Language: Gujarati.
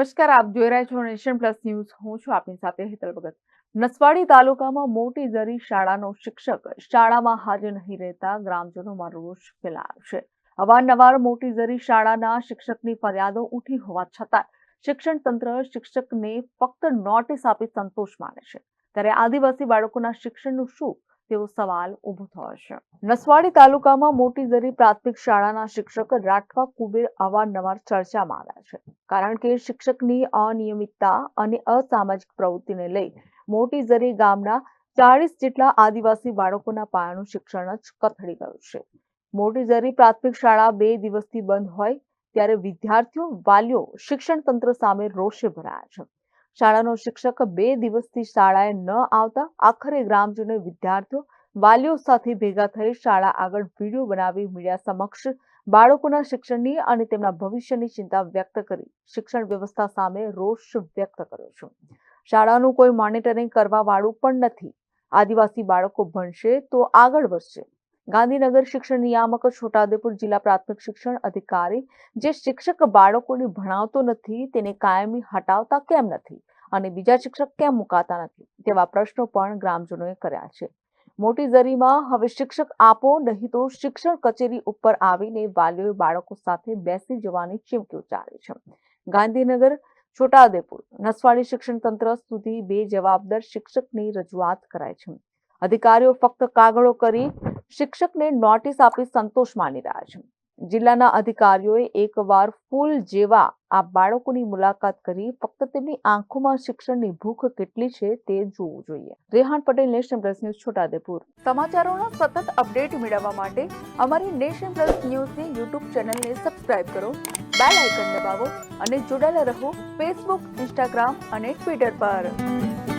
નમસ્કાર, આપ જોઈ રહ્યા છો નેશન પ્લસ ન્યૂઝ. હું છું આપની સાથે હેતલ ભગત. નસવાડી તાલુકામાં મોટી ઝરી શાળાનો શિક્ષક શાળામાં હાજર નહીં રહેતા ગ્રામજનોમાં રોષ ફેલાયો છે. અવારનવાર મોટી ઝરી શાળાના શિક્ષકની ફરિયાદો ઉઠી હોવા છતાં શિક્ષણ તંત્ર શિક્ષકને ફક્ત નોટિસ આપી સંતોષ માને છે. ત્યારે આદિવાસી બાળકોના શિક્ષણનું શું તેવો સવાલ ઊભો થયો છે. નસવાડી તાલુકામાં મોટી ઝરી પ્રાથમિક શાળાના શિક્ષક રાઠવા કુબેર અવારનવાર ચર્ચામાં આવ્યા છે. કારણ કે શિક્ષકની અનિયમિતતા અને અસામાજિક પ્રવૃત્તિને લઈ મોટી ઝરી ગામના ચાળીસ જેટલા આદિવાસી બાળકોના પાયાનું શિક્ષણ જ કથળી ગયું છે. મોટી ઝરી પ્રાથમિક શાળા બે દિવસથી બંધ હોય, ત્યારે વિદ્યાર્થીઓ વાલીઓ શિક્ષણ તંત્ર સામે રોષે ભરાયા છે. શાળાનો શિક્ષક બે દિવસથી શાળાએ ન આવતા આખરે ગ્રામજનો વિદ્યાર્થીઓ વાલીઓ સાથે ભેગા થઈ શાળા આગળ વીડિયો બનાવી મીડિયા સમક્ષ બાળકોના શિક્ષણની અને તેમના ભવિષ્યની ચિંતા વ્યક્ત કરી. શિક્ષણ વ્યવસ્થા સામે રોષ વ્યક્ત કર્યો છે. શાળાનું કોઈ મોનિટરિંગ કરવા વાળું પણ નથી. આદિવાસી બાળકો ભણશે તો આગળ વધશે. ગાંધીનગર શિક્ષણ નિયામક છોટાઉદેપુર જિલ્લા પ્રાથમિક શિક્ષણ અધિકારી. જે શિક્ષક બાળકોને ભણાવતો નથી, તેને કાયમી હટાવતા કેમ નથી અને બીજા શિક્ષક કેમ મુકાતા નથી? તેવા પ્રશ્નો પણ ગ્રામજનોએ કર્યા છે. મોટી ઝરીમાં હવે શિક્ષક આપો, નહીં તો શિક્ષણ કચેરી ઉપર આવીને વાલીઓએ બાળકો સાથે બેસી જવાની ચીમકી ઉચ્ચારી છે. ગાંધીનગર, છોટાઉદેપુર, નસવાડી શિક્ષણ તંત્ર સુધી બે જવાબદાર શિક્ષકની રજૂઆત કરાય છે. અધિકારીઓ ફક્ત કાગળો કરી શિક્ષકને નોટિસ આપી સંતોષ માની રહ્યા છે. જિલ્લાના અધિકારીઓએ એકવાર ફૂલ જેવા આ બાળકોની મુલાકાત કરી, ફક્ત તેમની આંખોમાં શિક્ષણની ભૂખ કેટલી છે તે જોવું જોઈએ. Rehan Patel, nation plus news Chhota Udepur સમાચારોના સતત અપડેટ મેળવવા માટે અમારી નેશન પ્લસ ન્યૂઝની યુટ્યુબ ચેનલને સબસ્ક્રાઇબ કરો, બેલ આઇકન દબાવો અને જોડાયેલા રહો ફેસબુક, ઇન્સ્ટાગ્રામ અને ટ્વિટર પર.